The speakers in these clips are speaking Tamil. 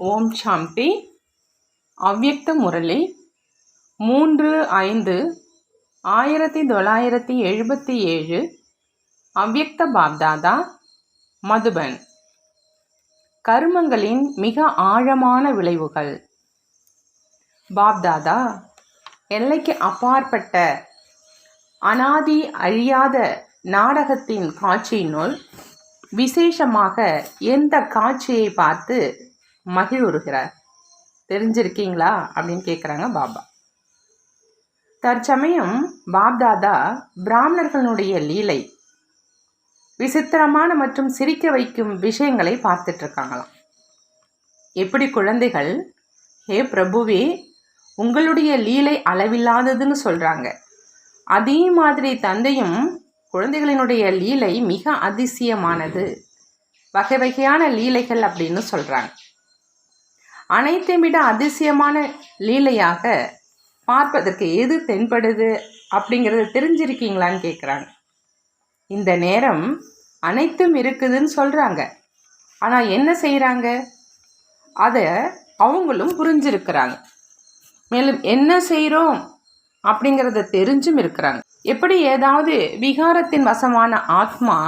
ஓம் சாந்தி. அவ்யக்த முரளி மூன்று ஐந்து ஆயிரத்தி தொள்ளாயிரத்தி எழுபத்தி ஏழு அவ்யக்த பாப்தாதா மதுபன். கர்மங்களின் மிக ஆழமான விளைவுகள். பாப்தாதா எல்லைக்கு அப்பாற்பட்ட அனாதி அழியாத நாடகத்தின் காட்சியினுள் விசேஷமாக எந்த காட்சியை பார்த்து மகிழ்வுறுகிறார். தெரிஞ்சிருக்கீங்களா? அப்படின்னு கேட்குறாங்க பாபா. தற்சமயம் பாப்தாதா பிராமணர்களுடைய லீலை விசித்திரமான மற்றும் சிரிக்க வைக்கும் விஷயங்களை பார்த்துட்டு இருக்காங்களாம் எப்படி குழந்தைகள்? ஹே பிரபுவே உங்களுடைய லீலை அளவில்லாததுன்னு சொல்கிறாங்க அதே மாதிரி தந்தையும் குழந்தைகளினுடைய லீலை மிக அதிசயமானது. வகை வகையான லீலைகள் அப்படின்னு சொல்கிறாங்க அனைத்தையும் விட அதிசயமான லீலையாக பார்ப்பதற்கு எது தென்படுது அப்படிங்கிறத தெரிஞ்சிருக்கீங்களான்னு கேட்குறாங்க இந்த நேரம் அனைத்தும் இருக்குதுன்னு சொல்கிறாங்க ஆனால் என்ன செய்கிறாங்க அதை அவங்களும் புரிஞ்சிருக்கிறாங்க. மேலும் என்ன செய்கிறோம் அப்படிங்கிறத தெரிஞ்சும் இருக்கிறாங்க. எப்படி ஏதாவது விகாரத்தின் வசமான ஆத்மா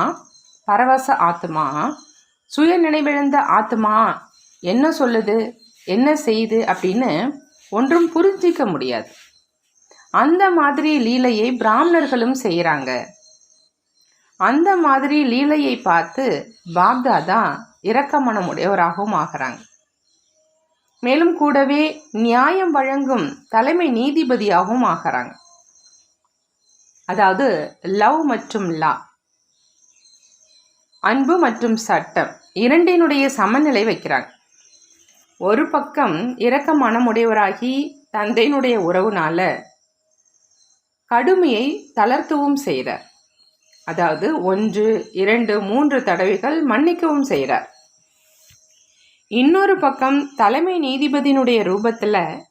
பரவச ஆத்மா சுய நினைவிழந்த ஆத்மா என்ன சொல்லுது? என்ன செய்து அப்படின்னு ஒன்றும் புரிஞ்சிக்க முடியாது. அந்த மாதிரி லீலையை பிராமணர்களும் செய்கிறாங்க அந்த மாதிரி லீலையை பார்த்து பாப்தாதா இரக்கமனமுடையவராகவும் ஆகிறாங்க. மேலும் கூடவே நியாயம் வழங்கும் தலைமை நீதிபதியாகவும் ஆகிறாங்க. அதாவது லவ் மற்றும் லா அன்பு மற்றும் சட்டம் இரண்டினுடைய சமநிலை வைக்கிறாங்க. ஒரு பக்கம் இரக்க மனமுடையவராகி தந்தையினுடைய உறவுனால கடுமையை தளர்த்தவும் செய்கிறார். அதாவது ஒன்று இரண்டு மூன்று தடவைகள் மன்னிக்கவும் செய்கிறார். இன்னொரு பக்கம் தலைமை நீதிபதியினுடைய ரூபத்தில்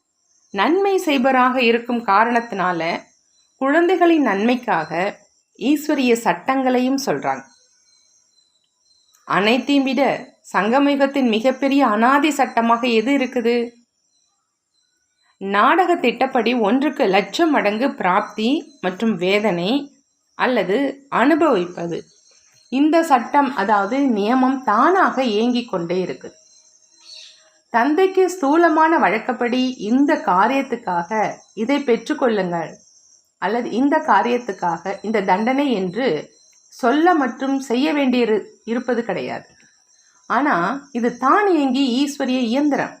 நன்மை செய்பராக இருக்கும் காரணத்தினால குழந்தைகளின் நன்மைக்காக ஈஸ்வரிய சட்டங்களையும் சொல்கிறாங்க அனைத்தையும் விட சங்கமிகத்தின் மிகப்பெரிய அனாதி சட்டமாக எது இருக்குது? நாடக திட்டப்படி ஒன்றுக்கு லட்சம் மடங்கு பிராப்தி மற்றும் வேதனை அல்லது அனுபவிப்பது. இந்த சட்டம் அதாவது நியமம் தானாக இயங்கிக் கொண்டே இருக்கு தந்தைக்கு ஸ்தூலமான வழக்கப்படி இந்த காரியத்துக்காக இதை பெற்றுக்கொள்ளுங்கள் அல்லது இந்த காரியத்துக்காக இந்த தண்டனை என்று சொல்ல மற்றும் செய்ய வேண்டிய இருப்பது கிடையாது. ஆனால் இது தானியங்கி ஈஸ்வரிய இயந்திரம்.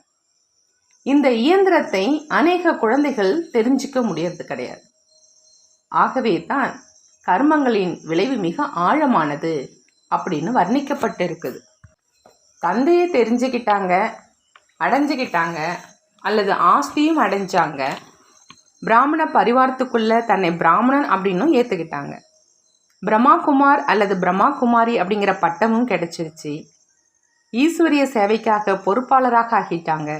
இந்த இயந்திரத்தை அநேக குழந்தைகள் தெரிஞ்சிக்க முடியறது கிடையாது. ஆகவே தான் கர்மங்களின் விளைவு மிக ஆழமானது அப்படின்னு வர்ணிக்கப்பட்டு இருக்குது தந்தையை தெரிஞ்சுக்கிட்டாங்க அடைஞ்சுக்கிட்டாங்க அல்லது ஆஸ்தியும் அடைஞ்சாங்க பிராமண பரிவாரத்துக்குள்ள தன்னை பிராமணன் அப்படின்னும் ஏற்றுக்கிட்டாங்க பிரம்மாகுமார் அல்லது பிரம்மா குமாரி அப்படிங்கிற பட்டமும் கிடைச்சிருச்சு. ஈஸ்வரிய சேவைக்காக பொறுப்பாளராக ஆகிட்டாங்க.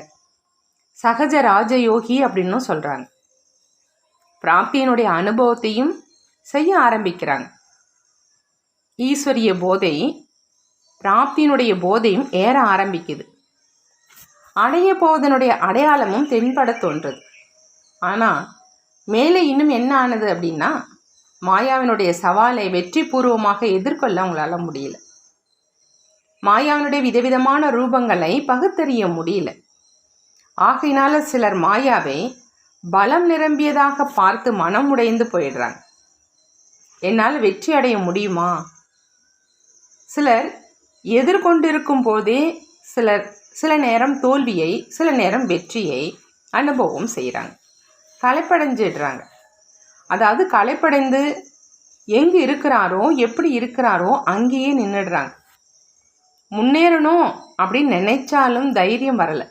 சகஜ ராஜயோகி அப்படின்னும் சொல்கிறாங்க பிராப்தியினுடைய அனுபவத்தையும் செய்ய ஆரம்பிக்கிறாங்க. ஈஸ்வரிய போதை பிராப்தியினுடைய போதையும் ஏற ஆரம்பிக்குது. அடைய போவதனுடைய அடையாளமும் தென்பட தோன்றுது. ஆனால் மேலே இன்னும் என்ன ஆனது அப்படின்னா மாயாவினுடைய சவாலை வெற்றி பூர்வமாக எதிர்கொள்ள அவங்களால முடியல. மாயாவினுடைய விதவிதமான ரூபங்களை பகுத்தறிய முடியல. ஆகையினால சிலர் மாயாவை பலம் நிரம்பியதாக பார்த்து மனம் உடைந்து போயிடுறாங்க. என்னால் வெற்றி அடைய முடியுமா? சிலர் எதிர்கொண்டிருக்கும் போதே சிலர் சில நேரம் தோல்வியை சில நேரம் வெற்றியை அனுபவம் செய்கிறாங்க களைப்படைஞ்சிடுறாங்க. அதாவது களைப்படைந்து எங்கே இருக்கிறாரோ எப்படி இருக்கிறாரோ அங்கேயே நின்றுடுறாங்க. முன்னேறணும் அப்படின்னு நினைச்சாலும் தைரியம் வரலை.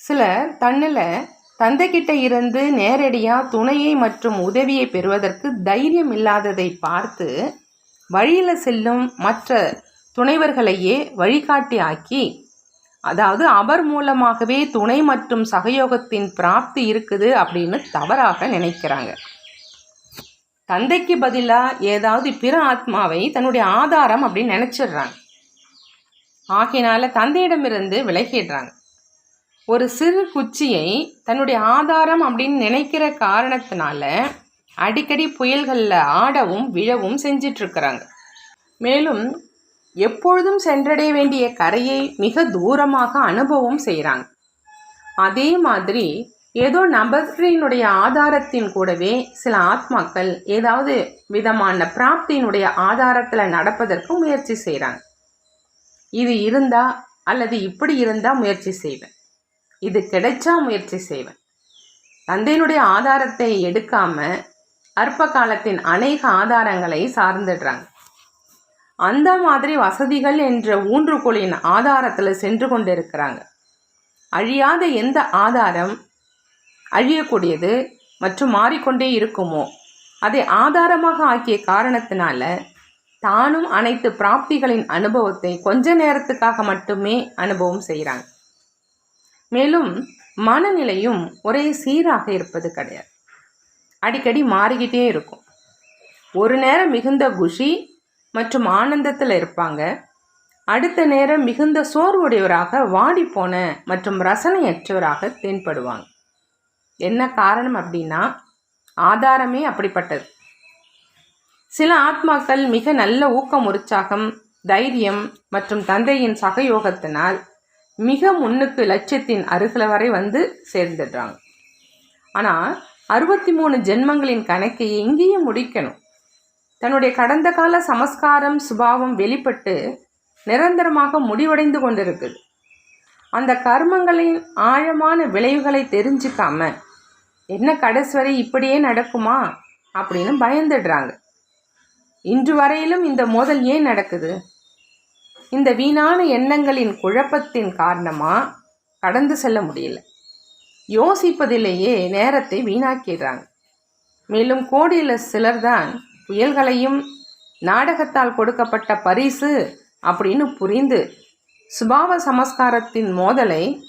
சிலர் தன்னில் தந்தைக்கிட்ட இருந்து நேரடியாக துணையை மற்றும் உதவியை பெறுவதற்கு தைரியம் இல்லாததை பார்த்து வழியில் செல்லும் மற்ற துணைவர்களையே வழிகாட்டி ஆக்கி அதாவது அவர் மூலமாகவே துணை மற்றும் சகயோகத்தின் பிராப்தி இருக்குது அப்படின்னு தவறாக நினைக்கிறாங்க. தந்தைக்கு பதிலாக ஏதாவது பிற ஆத்மாவை தன்னுடைய ஆதாரம் அப்படின்னு நினச்சிடுறாங்க. ஆகையினால தந்தையிடமிருந்து விலகிடுறாங்க. ஒரு சிறு குச்சியை தன்னுடைய ஆதாரம் அப்படின்னு நினைக்கிற காரணத்தினால அடிக்கடி புயல்களில் ஆடவும் விழவும் செஞ்சிட்ருக்கிறாங்க. மேலும் எப்பொழுதும் சென்றடைய வேண்டிய கரையை மிக தூரமாக அனுபவம் செய்கிறாங்க அதே மாதிரி ஏதோ நபரினுடைய ஆதாரத்தின் கூடவே சில ஆத்மாக்கள் ஏதாவது விதமான பிராப்தியினுடைய ஆதாரத்தில் நடப்பதற்கு முயற்சி செய்கிறாங்க இது இருந்தா அல்லது இப்படி இருந்தால் முயற்சி செய்வேன். இது கிடைச்சா முயற்சி செய்வேன். தந்தையினுடைய ஆதாரத்தை எடுக்காம அற்ப காலத்தின் அநேக ஆதாரங்களை சார்ந்துடுறாங்க. அந்த மாதிரி வசதிகள் என்ற ஊன்றுகோலின் ஆதாரத்தில் சென்று கொண்டு இருக்கிறாங்க அழியாத எந்த ஆதாரம் அழியக்கூடியது மற்றும் மாறிக்கொண்டே இருக்குமோ அதை ஆதாரமாக ஆக்கிய காரணத்தினால தானும் அனைத்து பிராப்திகளின் அனுபவத்தை கொஞ்ச நேரத்துக்காக மட்டுமே அனுபவம் செய்கிறாங்க மேலும் மனநிலையும் ஒரே சீராக இருப்பது கிடையாது. அடிக்கடி மாறிக்கிட்டே இருக்கும். ஒரு நேரம் மிகுந்த குஷி மற்றும் ஆனந்தத்தில் இருப்பாங்க. அடுத்த நேரம் மிகுந்த சோர்வுடையவராக வாடிப்போன மற்றும் ரசனையற்றவராக தென்படுவாங்க. என்ன காரணம் அப்படின்னா ஆதாரமே அப்படிப்பட்டது. சில ஆத்மாக்கள் மிக நல்ல ஊக்கம் உற்சாகம் தைரியம் மற்றும் தந்தையின் சகயோகத்தினால் மிக முன்னுக்கு லட்சியத்தின் அருகில் வரை வந்து சேர்ந்துடுறாங்க. ஆனால் அறுபத்தி மூணு ஜென்மங்களின் கணக்கை எங்கேயும் முடிக்கணும். தன்னுடைய கடந்த கால சமஸ்காரம் சுபாவம் வெளிப்பட்டு நிரந்தரமாக முடிவடைந்து கொண்டிருக்குது. அந்த கர்மங்களின் ஆழமான விளைவுகளை தெரிஞ்சுக்காம என்ன கடைசி வரை இப்படியே நடக்குமா அப்படின்னு பயந்துடுறாங்க. இன்று வரையிலும் இந்த மோதல் ஏன் நடக்குது? இந்த வீணான எண்ணங்களின் குழப்பத்தின் காரணமாக கடந்து செல்ல முடியல. யோசிப்பதிலேயே நேரத்தை வீணாக்கிடுறாங்க. மேலும் கோடியில் சிலர்தான் புயல்களையும் நாடகத்தால் கொடுக்கப்பட்ட பரிசு அப்படின்னு புரிந்து சுபாவ சமஸ்காரத்தின் மோதலை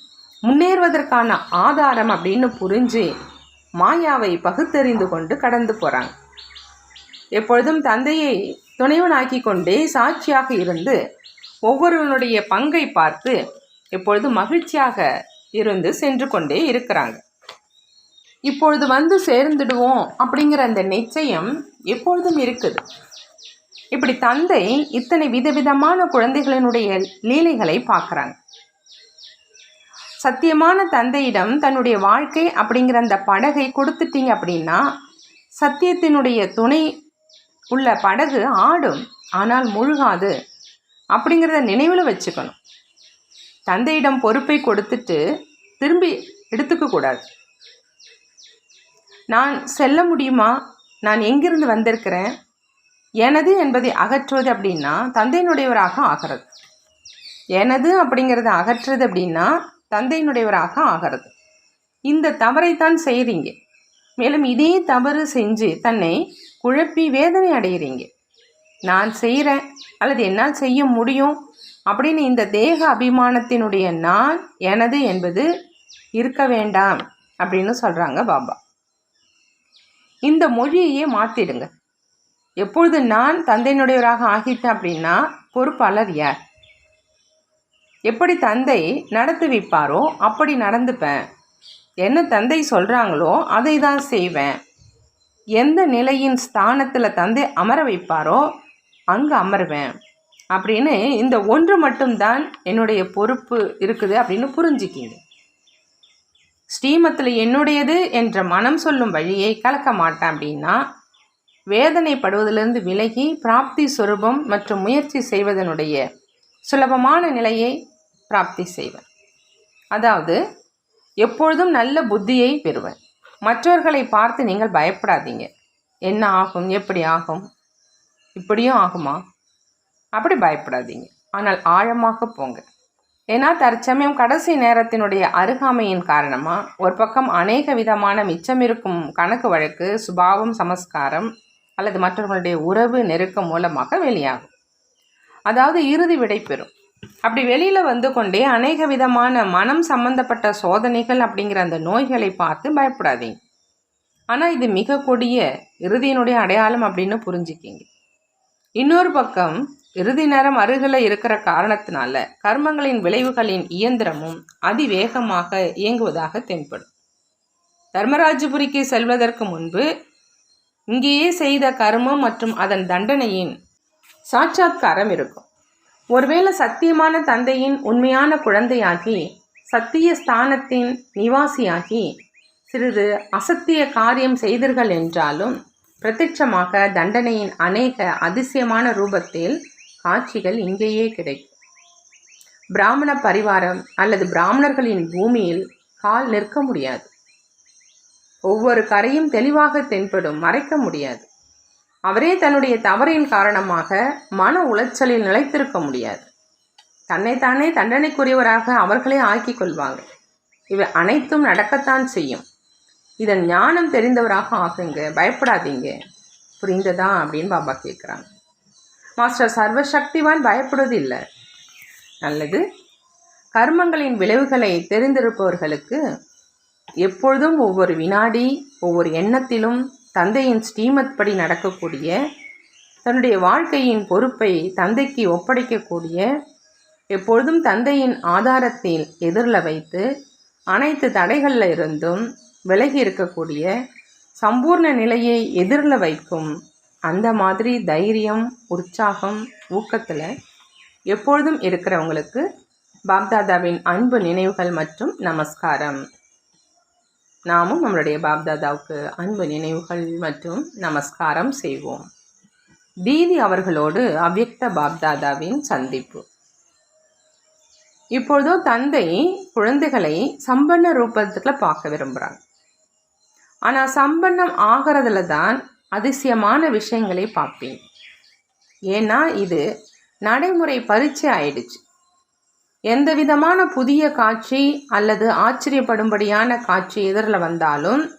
முன்னேறுவதற்கான ஆதாரம் அப்படின்னு புரிஞ்சு மாயாவை பகுத்தறிந்து கொண்டு கடந்து போகிறாங்க எப்பொழுதும் தந்தையை துணைவனாக்கி கொண்டே சாட்சியாக இருந்து ஒவ்வொருவனுடைய பங்கை பார்த்து எப்பொழுது மகிழ்ச்சியாக இருந்து சென்று கொண்டே இருக்கிறாங்க. இப்பொழுது வந்து சேர்ந்துடுவோம் அப்படிங்கிற அந்த நிச்சயம் எப்பொழுதும் இருக்குது. இப்படி தந்தை இத்தனை விதவிதமான குழந்தைகளினுடைய லீலைகளை பார்க்குறாங்க. சத்தியமான தந்தையிடம் தன்னுடைய வாழ்க்கை அப்படிங்கிற அந்த படகை கொடுத்துட்டீங்க அப்படின்னா சத்தியத்தினுடைய துணை உள்ள படகு ஆடும் ஆனால் முழுகாது. அப்படிங்கிறத நினைவில் வச்சுக்கணும். தந்தையிடம் பொறுப்பை கொடுத்துட்டு திரும்பி எடுத்துக்க கூடாது. நான் செல்ல முடியுமா? நான் எங்கிருந்து வந்திருக்கிறேன்? எனது என்பதை அகற்றுவது அப்படின்னா தந்தையினுடையவராக ஆகிறது. எனது அப்படிங்கிறத அகற்றுறது அப்படின்னா தந்தையினுடையவராக ஆகிறது. இந்த தவறைத்தான் செய்கிறீங்க மேலும் இதே தவறு செஞ்சு தன்னை குழப்பி வேதனை அடைகிறீங்க நான் செய்கிறேன் அல்லது என்னால் செய்ய முடியும் அப்படின்னு இந்த தேக அபிமானத்தினுடைய நான் எனது என்பது இருக்க வேண்டாம் அப்படின்னு சொல்கிறாங்க பாபா. இந்த மொழியையே மாற்றிடுங்க எப்பொழுது நான் தந்தையினுடையவராக ஆகிட்டேன் அப்படின்னா பொறுப்பாளர் யார்? எப்படி தந்தை நடத்தி வைப்பாரோ அப்படி நடந்துப்பேன். என்ன தந்தை சொல்கிறாங்களோ அதை தான் செய்வேன். எந்த நிலையின் ஸ்தானத்தில் தந்து அமர வைப்பாரோ அங்கே அமருவேன். அப்படின்னு இந்த ஒன்று மட்டும்தான் என்னுடைய பொறுப்பு இருக்குது அப்படின்னு புரிஞ்சுக்கிங்க. ஸ்ரீமத்தில் என்னுடையது என்ற மனம் சொல்லும் வழியை கலக்க மாட்டேன் அப்படின்னா வேதனைப்படுவதிலிருந்து விலகி பிராப்தி சுரூபம் மற்றும் முயற்சி செய்வதனுடைய சுலபமான நிலையை பிராப்தி செய்வேன். அதாவது எப்பொழுதும் நல்ல புத்தியை பெறுவேன். மற்றவர்களை பார்த்து நீங்கள் பயப்படாதீங்க. என்ன ஆகும்? எப்படி ஆகும்? இப்படியும் ஆகுமா? அப்படி பயப்படாதீங்க. ஆனால் ஆழமாக போங்க. ஏன்னா தற்சமயம் கடைசி நேரத்தினுடைய அருகாமையின் காரணமாக ஒரு பக்கம் அநேக விதமான மிச்சம் இருக்கும் கணக்கு வழக்கு சுபாவம் சமஸ்காரம் அல்லது மற்றவர்களுடைய உறவு நெருக்கம் மூலமாக வெளியாகும். அதாவது இறுதி விடை பெறும். அப்படி வெளியில் வந்து கொண்டே அநேக விதமான மனம் சம்பந்தப்பட்ட சோதனைகள் அப்படிங்கிற அந்த நோய்களை பார்த்து பயப்படாதீங்க. ஆனால் இது மிக கொடிய இறுதியினுடைய அடையாளம் அப்படின்னு புரிஞ்சுக்கிங்க. இன்னொரு பக்கம் இறுதி நேரம் அருகில் இருக்கிற காரணத்தினால கர்மங்களின் விளைவுகளின் இயந்திரமும் அதிவேகமாக இயங்குவதாக தென்படும். தர்மராஜபுரிக்கு செல்வதற்கு முன்பு இங்கேயே செய்த கர்மம் மற்றும் அதன் தண்டனையின் சாட்சாத்காரம் இருக்கும். ஒருவேளை சத்தியமான தந்தையின் உண்மையான குழந்தையாகி சத்திய ஸ்தானத்தின் நிவாசியாகி சிறிது அசத்திய காரியம் செய்தீர்கள் என்றாலும் பிரத்யட்சமாக தண்டனையின் அநேக அதிசயமான ரூபத்தில் காட்சிகள் இங்கேயே கிடைக்கும். பிராமண பரிவாரம் அல்லது பிராமணர்களின் பூமியில் கால் நிற்க முடியாது. ஒவ்வொரு கரையும் தெளிவாக தென்படும் மறைக்க முடியாது. அவரே தன்னுடைய தவறின் காரணமாக மன உளைச்சலில் நிலைத்திருக்க முடியாது. தன்னைத்தானே தண்டனைக்குரியவராக அவர்களே ஆக்கிக் கொள்வாங்க இவை அனைத்தும் நடக்கத்தான் செய்யும். இதன் ஞானம் தெரிந்தவராக ஆகுங்க பயப்படாதீங்க. புரிந்ததா அப்படின்னு பாபா கேட்குறாங்க மாஸ்டர் சர்வசக்திவான் பயப்படுவதில்லை. நல்லது. கர்மங்களின் விளைவுகளை தெரிந்திருப்பவர்களுக்கு எப்பொழுதும் ஒவ்வொரு வினாடி ஒவ்வொரு எண்ணத்திலும் தந்தையின் ஸ்ரீமத் படி நடக்கக்கூடிய தன்னுடைய வாழ்க்கையின் பொறுப்பை தந்தைக்கு ஒப்படைக்கக்கூடிய எப்பொழுதும் தந்தையின் ஆதாரத்தில் எதிரில் வைத்து அனைத்து தடைகளில் இருந்தும் விலகி இருக்கக்கூடிய சம்பூர்ண நிலையை எதிரில் வைக்கும் அந்த மாதிரி தைரியம் உற்சாகம் ஊக்கத்தில் எப்பொழுதும் இருக்கிறவங்களுக்கு பாப்தாதாவின் அன்பு நினைவுகள் மற்றும் நமஸ்காரம். நாமும் நம்மளுடைய பாப்தாதாவுக்கு அன்பு நினைவுகள் மற்றும் நமஸ்காரம் செய்வோம். தீதி அவர்களோடு அவ்யக்த பாப்தாதாவின் சந்திப்பு. இப்பொழுதோ தந்தை குழந்தைகளை சம்பன்ன ரூபத்தில் பார்க்க விரும்புகிறாங்க ஆனால் சம்பன்னம் ஆகிறதுல தான் அதிசயமான விஷயங்களை பார்ப்பேன். ஏன்னா இது நடைமுறை பரீட்சை ஆயிடுச்சு. எந்த விதமான புதிய காட்சி அல்லது ஆச்சரியப்படும்படியான காட்சி எதிரில் வந்தாலும்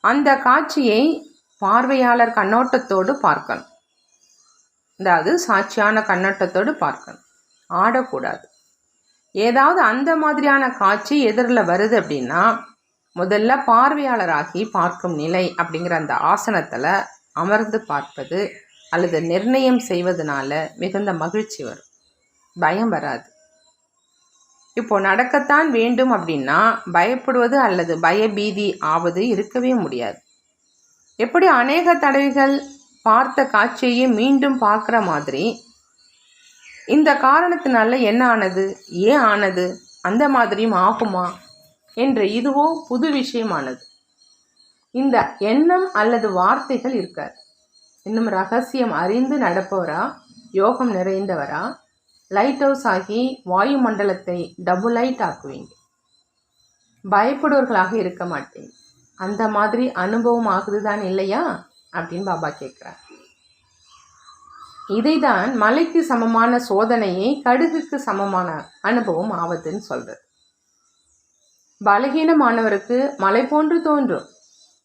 அந்த காட்சியை பார்வையாளர் கண்ணோட்டத்தோடு பார்க்கணும். அதாவது சாட்சியான கண்ணோட்டத்தோடு பார்க்கணும். ஆடக்கூடாது. ஏதாவது அந்த மாதிரியான காட்சி எதிரில் வருது அப்படின்னா முதல்ல பார்வையாளராகி பார்க்கும் நிலை அப்படிங்கிற அந்த ஆசனத்தில் அமர்ந்து பார்ப்பது அல்லது நிர்ணயம் செய்வதனால மிகுந்த மகிழ்ச்சி வரும். பயம் வராது. இப்போ நடக்கத்தான் வேண்டும் அப்படின்னா பயப்படுவது அல்லது பயபீதி ஆவது இருக்கவே முடியாது. எப்படி அநேக தடவைகள் பார்த்த காட்சியை மீண்டும் பார்க்குற மாதிரி இந்த காரணத்தினால என்ன ஆனது ஏன் ஆனது அந்த மாதிரியும் ஆகுமா என்ற இதுவோ புது விஷயமானது. இந்த எண்ணம் அல்லது வார்த்தைகள் இருக்காது. இன்னும் ரகசியம் அறிந்து நடப்பவரா யோகம் நிறைந்தவரா லைட் ஹவுஸ் ஆகி வாயு மண்டலத்தை டபுள் லைட் ஆக்குவீங்க. பயப்படுவர்களாக இருக்க மாட்டேன். அந்த மாதிரி அனுபவம் ஆகுதுதான் இல்லையா? அப்படின்னு பாபா கேட்குறார். இதைதான் மலைக்கு சமமான சோதனையை கடுகுக்கு சமமான அனுபவம் ஆவதுன்னு சொல்றது. பலகீனமானவருக்கு மலை போன்று தோன்றும்.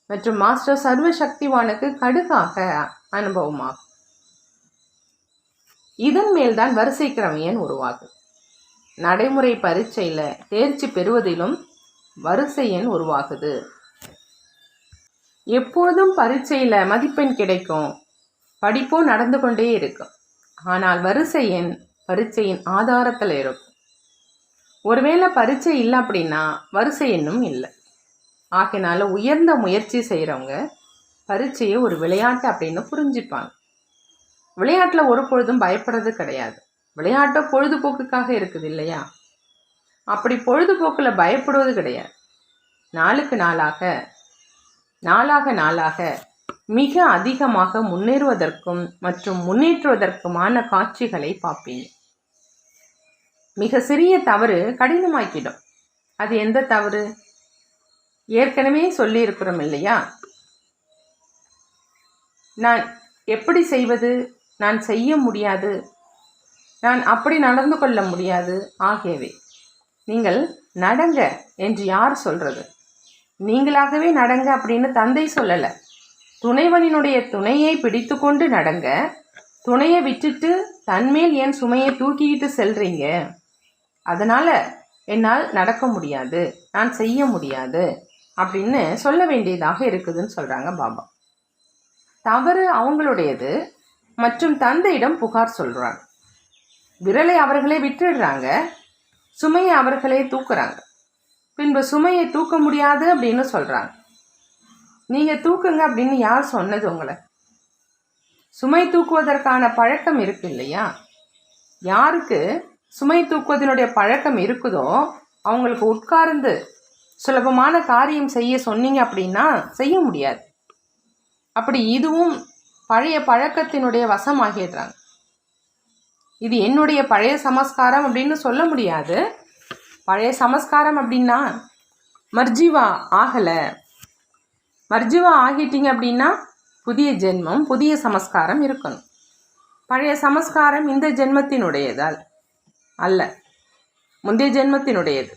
மற்றும் மாஸ்டர் சர்வ சக்திவானுக்கு கடுகாக அனுபவமாகும் இதன் மேல்தான் வரிசை கிரமையன் உருவாகும். நடைமுறை பரீட்சையில் தேர்ச்சி பெறுவதிலும் வரிசை எண் உருவாகுது. எப்போதும் பரீட்சையில் மதிப்பெண் கிடைக்கும். படிப்பும் நடந்து கொண்டே இருக்கும். ஆனால் வரிசை எண் பரீட்சையின் ஆதாரத்தில் இருக்கும். ஒருவேளை பரீட்சை இல்லை அப்படின்னா வரிசை எண்ணும் இல்லை. ஆகினால உயர்ந்த முயற்சி செய்கிறவங்க பரீட்சையை ஒரு விளையாட்டு அப்படின்னு புரிஞ்சுப்பாங்க. விளையாட்டில் ஒரு பொழுதும் பயப்படுறது கிடையாது. விளையாட்டோ பொழுதுபோக்குக்காக இருக்குது இல்லையா? அப்படி பொழுதுபோக்கில் பயப்படுவது கிடையாது. நாளுக்கு நாளாக நாளாக நாளாக மிக அதிகமாக முன்னேறுவதற்கும் மற்றும் முன்னேற்றுவதற்குமான காட்சிகளை பார்ப்பீங்க மிக சிறிய தவறு கடினமாக்கிடும். அது எந்த தவறு? ஏற்கனவே சொல்லியிருக்கிறோம் இல்லையா? நான் எப்படி செய்வது? நான் செய்ய முடியாது. நான் அப்படி நடந்து கொள்ள முடியாது. ஆகியவை நீங்கள் நடங்க என்று யார் சொல்கிறது நீங்களாகவே நடங்க அப்படின்னு தந்தை சொல்லலை. துணைவனினுடைய துணையை பிடித்து கொண்டு நடங்க. துணையை விட்டுட்டு தன்மேல் என் சுமையை தூக்கிக்கிட்டு செல்றீங்க? அதனால் என்னால் நடக்க முடியாது. நான் செய்ய முடியாது அப்படின்னு சொல்ல வேண்டியதாக இருக்குதுன்னு சொல்கிறாங்க பாபா. தவறு அவங்களுடையது. மற்றும் தந்தையிடம் புகார் சொல்கிறாங்க விரலை அவர்களே விட்டுடுறாங்க. சுமையை அவர்களே தூக்குறாங்க. பின்பு சுமையை தூக்க முடியாது அப்படின்னு சொல்கிறாங்க நீங்கள் தூக்குங்க அப்படின்னு யார் சொன்னது உங்களை? சுமை தூக்குவதற்கான பழக்கம் இருக்கு இல்லையா? யாருக்கு சுமை தூக்குவதனுடைய பழக்கம் இருக்குதோ அவங்களுக்கு உட்கார்ந்து சுலபமான காரியம் செய்ய சொன்னீங்க அப்படின்னா செய்ய முடியாது. அப்படி இதுவும் பழைய பழக்கத்தினுடைய வசமாகிடுறாங்க இது என்னுடைய பழைய சமஸ்காரம் அப்படின்னு சொல்ல முடியாது. பழைய சமஸ்காரம் அப்படின்னா மர்ஜிவா ஆகலை. மர்ஜிவா ஆகிட்டீங்க அப்படின்னா புதிய ஜென்மம் புதிய சமஸ்காரம் இருக்கணும். பழைய சமஸ்காரம் இந்த ஜென்மத்தினுடையதால் அல்ல. முந்தைய ஜென்மத்தினுடையது.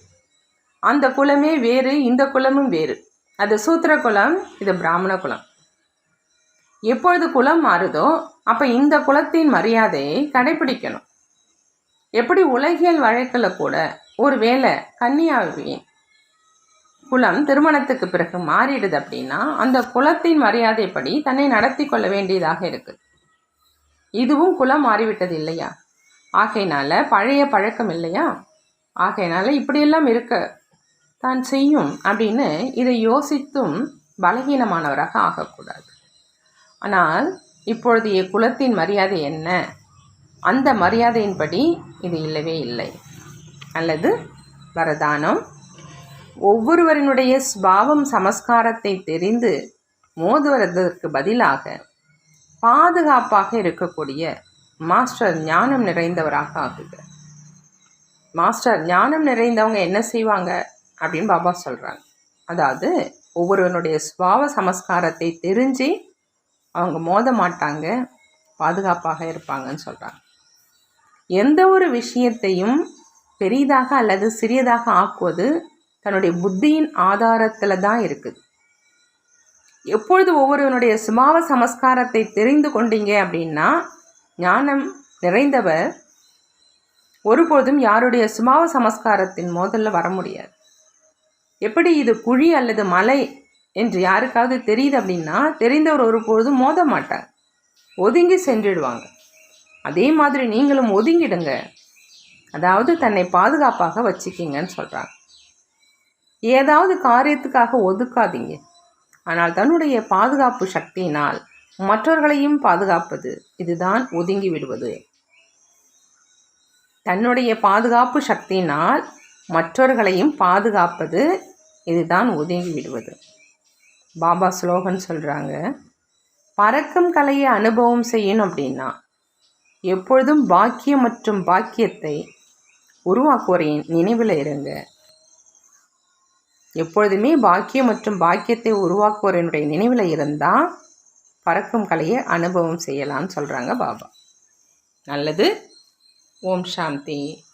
அந்த குலமே வேறு இந்த குலமும் வேறு. அது சூத்திர குலம் இது பிராமண குலம் எப்பொழுது குலம் மாறுதோ அப்போ இந்த குலத்தின் மரியாதையை கடைபிடிக்கணும். எப்படி உலகியல் வழக்கில் கூட ஒரு வேளை கன்னியாவின் குலம் திருமணத்துக்கு பிறகு மாறிடுது அப்படின்னா அந்த குலத்தின் மரியாதைப்படி தன்னை நடத்தி கொள்ள வேண்டியதாக இருக்குது. இதுவும் குலம் மாறிவிட்டது இல்லையா? ஆகையினால பழைய பழக்கம் இல்லையா? ஆகையினால இப்படியெல்லாம் இருக்க தான் செய்யும் அப்படின்னு இதை யோசித்தும் பலகீனமானவராக ஆகக்கூடாது. ஆனால் இப்பொழுதைய குலத்தின் மரியாதை என்ன? அந்த மரியாதையின்படி இது இல்லவே இல்லை. அல்லது வரதானம்? ஒவ்வொருவரினுடைய ஸ்பாவம் சமஸ்காரத்தை தெரிந்து மோதுவதற்கு பதிலாக பாதுகாப்பாக இருக்கக்கூடிய மாஸ்டர் ஞானம் நிறைந்தவராக ஆகுக. மாஸ்டர் ஞானம் நிறைந்தவங்க என்ன செய்வாங்க? அப்படின்னு பாபா சொல்கிறாங்க அதாவது ஒவ்வொருவனுடைய ஸ்வாவ சமஸ்காரத்தை தெரிஞ்சு அவங்க மோத மாட்டாங்க பாதுகாப்பாக இருப்பாங்கன்னு சொல்கிறாங்க எந்த ஒரு விஷயத்தையும் பெரிதாக அல்லது சிறியதாக ஆக்குவது தன்னுடைய புத்தியின் ஆதாரத்தில் தான் இருக்குது. எப்பொழுது ஒவ்வொருவனுடைய சுபாவ சமஸ்காரத்தை தெரிந்து கொண்டீங்க அப்படின்னா ஞானம் நிறைந்தவர் ஒருபொழுதும் யாருடைய சுபாவ சமஸ்காரத்தின் மோதலில் வர முடியாது. எப்படி இது குழி அல்லது மலை என்று யாருக்காவது தெரியுது அப்படின்னா தெரிந்தவர் ஒரு பொழுதும் மோத மாட்டார். ஒதுங்கி சென்றுடுவாங்க. அதே மாதிரி நீங்களும் ஒதுங்கிடுங்க. அதாவது தன்னை பாதுகாப்பாக வச்சுக்கிங்கன்னு சொல்கிறாங்க ஏதாவது காரியத்துக்காக ஒதுக்காதீங்க. ஆனால் தன்னுடைய பாதுகாப்பு சக்தியினால் மற்றவர்களையும் பாதுகாப்பது இதுதான் ஒதுங்கி விடுவது. தன்னுடைய பாதுகாப்பு சக்தியினால் மற்றவர்களையும் பாதுகாப்பது இதுதான் ஒதுங்கி விடுவது. பாபா ஸ்லோகன் சொல்கிறாங்க பறக்கும் கலையை அனுபவம் செய்யணும் அப்படின்னா எப்பொழுதும் பாக்கியம் மற்றும் பாக்கியத்தை உருவாக்குவோரின் நினைவில் இருங்க. எப்பொழுதுமே பாக்கியம் மற்றும் பாக்கியத்தை உருவாக்குவோரினுடைய நினைவில் இருந்தால் பறக்கும் கலையை அனுபவம் செய்யலாம்னு சொல்கிறாங்க பாபா. நல்லது. ஓம் சாந்தி.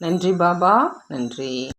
நன்றி பாபா. நன்றி.